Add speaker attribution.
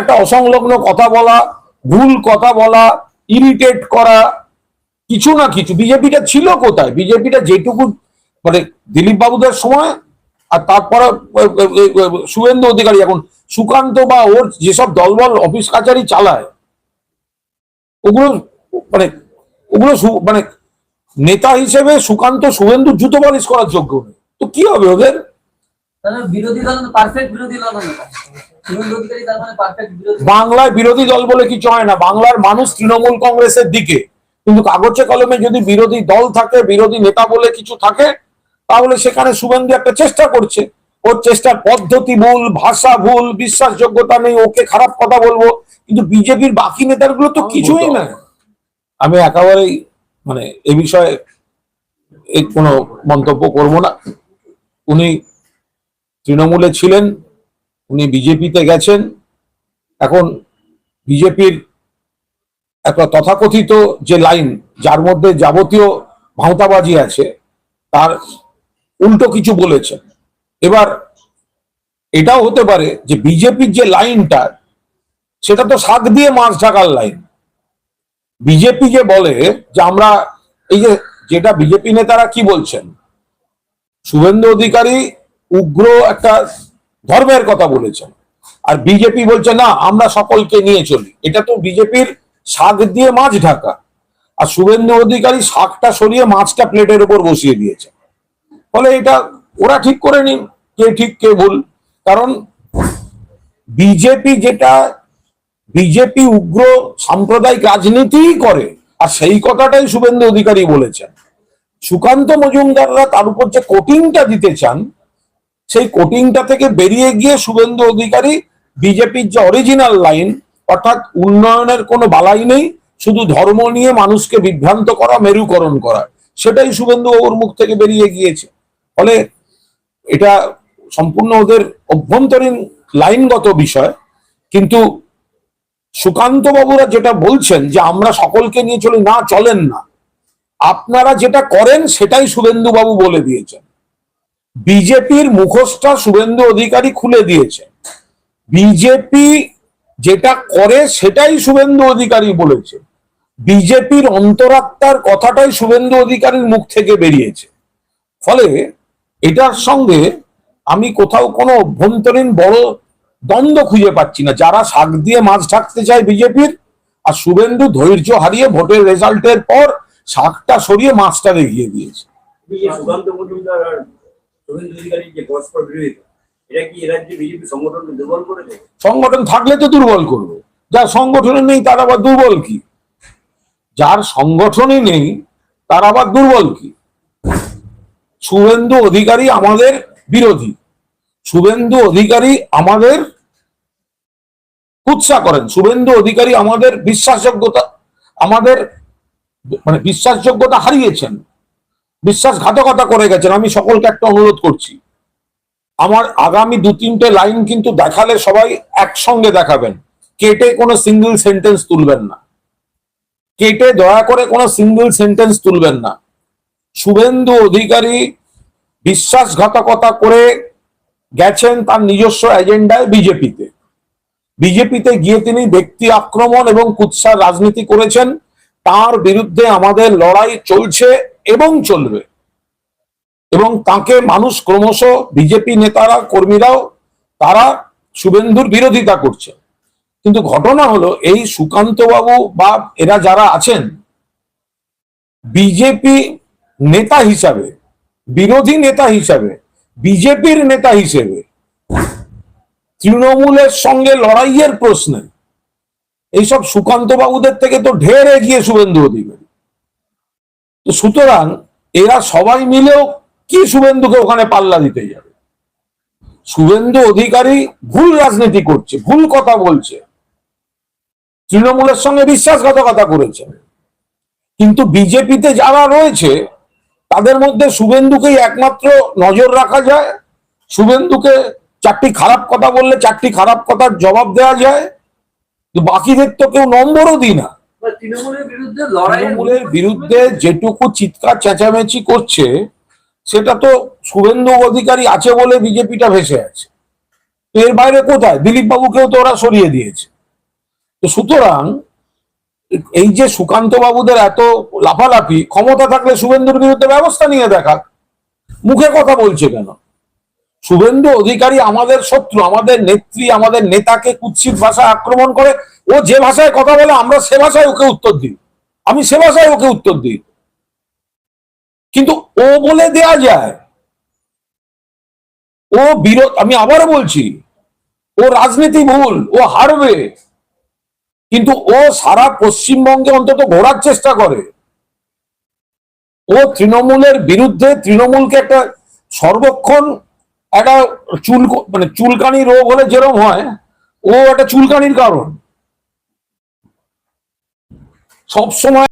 Speaker 1: একটা অসংলগ্ন কথা বলা, ভুল কথা বলা ইরিটেট করা, কিছু না কিছু। বিজেপিটা ছিল কোথায়? বিজেপিটা যেটুকু মানে দিলীপ বাবুদের সময় আর তারপরে শুভেন্দু অধিকারী, এখন সুকান্ত বা ওর যেসব দলবল, অফিস কাচারি চালায়, ওগুলো মানে ওগুলো মানে নেতা হিসেবে সুকান্ত, শুভেন্দু, জুতো পালিশ করার যোগ্য তো কি হবে ওদের?
Speaker 2: বিরোধী দল পারফেক্ট বিরোধী দল মানে
Speaker 1: বাংলায় বিরোধী দল বলে কিছু হয় না। বাংলার মানুষ তৃণমূল কংগ্রেসের দিকে। কিন্তু কাগজে কলমে যদি বিরোধী দল থাকে বিরোধী নেতা বলে কিছু থাকে তাহলে সেখানে শুভেন্দু একটা চেষ্টা করছে। ওর চেষ্টার পদ্ধতি ভুল ভাষা ভুল বিশ্বাসযোগ্যতা নেই ওকে খারাপ কথা বলব। কিন্তু বিজেপির বাকি নেতারগুলো তো কিছুই না। আমি একেবারেই মানে এ বিষয়ে এর কোনো মন্তব্য করব না। উনি তৃণমূলে ছিলেন, উনি বিজেপিতে গেছেন। এখন বিজেপির একটা তথাকথিত যে লাইন, যার মধ্যে যাবতীয় ভাঁওতাবাজি আছে, তার উল্টো কিছু বলেছেন। এবার এটাও হতে পারে যে বিজেপির যে লাইনটা, সেটা তো শাক দিয়ে মাছ ঢাকার লাইন। বিজেপি যে বলে যে আমরা এই যে, যেটা বিজেপি নেতারা কি বলছেন? শুভেন্দু অধিকারী উগ্র একটা ধর্মের কথা বলেছেন। আর বিজেপি বলছে, না, আমরা সকলকে নিয়ে চলি। এটা তো বিজেপির শাক দিয়ে মাছ ঢাকা। আর শুভেন্দু অধিকারী শাকটা সরিয়ে মাছটা প্লেটের উপর বসিয়ে দিয়েছে। ফলে এটা ওরা ঠিক করে নিন, কে ঠিক, কে ভুল। কারণ বিজেপি যেটা, বিজেপি উগ্র সাম্প্রদায়িক রাজনীতিই করে। আর সেই কথাটাই শুভেন্দু অধিকারী বলেছেন। সুকান্ত মজুমদাররা তার উপর যে কোটিংটা দিতে চান সেই কোটিংটা থেকে বেরিয়ে গিয়ে শুভেন্দু অধিকারী বিজেপির যে অরিজিনাল লাইন অর্থাৎ উন্নয়নের কোনো বালাই নেই, শুধু ধর্ম নিয়ে মানুষকে বিভ্রান্ত করা, মেরুকরণ করা, সেটাই শুভেন্দু বাবুর মুখ থেকে বেরিয়ে গিয়েছে। ফলে এটা সম্পূর্ণ ওদের অভ্যন্তরীণ লাইনগত বিষয়, কিন্তু সুকান্ত বাবুরা যেটা বলছেন যে আমরা সকলকে নিয়ে চলি, না, চলেন না। আপনারা যেটা করেন, সেটাই শুভেন্দু বাবু বলে দিয়েছেন। বিজেপির মুখোশটা শুভেন্দু অধিকারী খুলে দিয়েছে। বিজেপি যেটা করে সেটাই শুভেন্দু অধিকারী বলেছে। বিজেপির অন্তরাত্মার কথাটাই শুভেন্দু অধিকারীর মুখ থেকে বেরিয়েছে। ফলে এটার সঙ্গে আমি কোথাও কোনো অভ্যন্তরীণ বড় দ্বন্দ্ব খুঁজে পাচ্ছি না। যারা শাক দিয়ে মাছ ঢাকতে চায় বিজেপির, আর শুভেন্দু ধৈর্য হারিয়ে ভোটের রেজাল্টের পর শাকটা সরিয়ে মাছটা দেখিয়ে দিয়েছে। সংগঠন থাকলে তো দুর্বল করবে। যার সংগঠনে নেই, তার আবার দুর্বল কি? যার সংগঠনই নেই, তার আবার দুর্বল কি? শুভেন্দু অধিকারী আমাদের বিরোধী। শুভেন্দু অধিকারী আমাদের কুৎসা করেন। শুভেন্দু অধিকারী আমাদের বিশ্বাসযোগ্যতা, আমাদের মানে বিশ্বাসযোগ্যতা হারিয়েছেন। বিশ্বাসঘাতকতা করে গেছেন, আমি সকলকে একটা অনুরোধ করছি। আমার আগামী দু তিনটে লাইন কিন্তু দেখালে সবাই একসঙ্গে দেখাবেন। কেটে কোনো সিঙ্গেল সেন্টেন্স তুলবেন না। কেটে দয়া করে কোনো সিঙ্গেল সেন্টেন্স তুলবেন না। শুভেন্দু অধিকারী বিশ্বাসঘাতকতা করে গেছেন তার নিজস্ব এজেন্ডায় বিজেপিতে। বিজেপিতে গিয়ে তিনি ব্যক্তি আক্রমণ এবং কুৎসার রাজনীতি করেছেন। তার বিরুদ্ধে আমাদের লড়াই চলছে। এবং চলবে। এবং তাকে মানুষ ক্রমশ বিজেপি নেতারা, কর্মীরাও, তারা শুভেন্দুর বিরোধিতা করছে। কিন্তু ঘটনা হলো, এই সুকান্ত বাবু বা এরা যারা আছেন, বিজেপি নেতা হিসাবে, বিরোধী নেতা হিসাবে, বিজেপির নেতা হিসেবে, তৃণমূলের সঙ্গে লড়াইয়ের প্রশ্নে, এইসব সুকান্ত বাবুদের থেকে তো ঢের এগিয়ে শুভেন্দু অধিকারী। তো সুতরাং এরা সবাই মিলেও কি শুভেন্দুকে ওখানে পাল্লা দিতে যাবে? শুভেন্দু অধিকারী ভুল রাজনীতি করছে, ভুল কথা বলছে। তৃণমূলের সঙ্গে বিশ্বাসঘাতকতা করেছে। কিন্তু বিজেপিতে যারা রয়েছে, তাদের মধ্যে শুভেন্দুকেই একমাত্র নজর রাখা যায়। শুভেন্দুকে চারটি খারাপ কথা বললে চারটি খারাপ কথার জবাব দেওয়া যায়। বাকিদের তো কেউ নম্বরও দিই না। তৃণমূলের বিরুদ্ধে যেটুকু চিৎকার চেঁচামেচি করছে সেটা তো শুভেন্দু অধিকারী আছে বলে বিজেপিটা ভেসে আছে। এর বাইরে কোথায়? দিলীপ বাবুকেও তো ওরা সরিয়ে দিয়েছে। তো সুতরাং এই যে সুকান্ত বাবুদের এত লাফালাফি ক্ষমতা থাকলে শুভেন্দুর বিরুদ্ধে ব্যবস্থা নিয়ে দেখাক। মুখে কথা বলছে কেন? শুভেন্দু অধিকারী আমাদের শত্রু, আমাদের নেত্রী, আমাদের নেতাকে কুৎসিত ভাষায় আক্রমণ করে, ও যে ভাষায় কথা বলে, আমরা সে ভাষায় ওকে উত্তর দিই। আমি সে ভাষায় ওকে উত্তর দিই। কিন্তু ও বলে দেয়া যায়, ও বিরোধ, আমি আবারও বলছি, ও রাজনীতি ভুল, ও হারবে। কিন্তু ও সারা পশ্চিমবঙ্গে অন্তত ঘোরার চেষ্টা করে। ও তৃণমূলের বিরুদ্ধে, তৃণমূলকে একটা সর্বক্ষণ একটা চুল মানে চুলকানি রোগ হলে যেরকম হয় ও একটা চুলকানির কারণ। সব সময়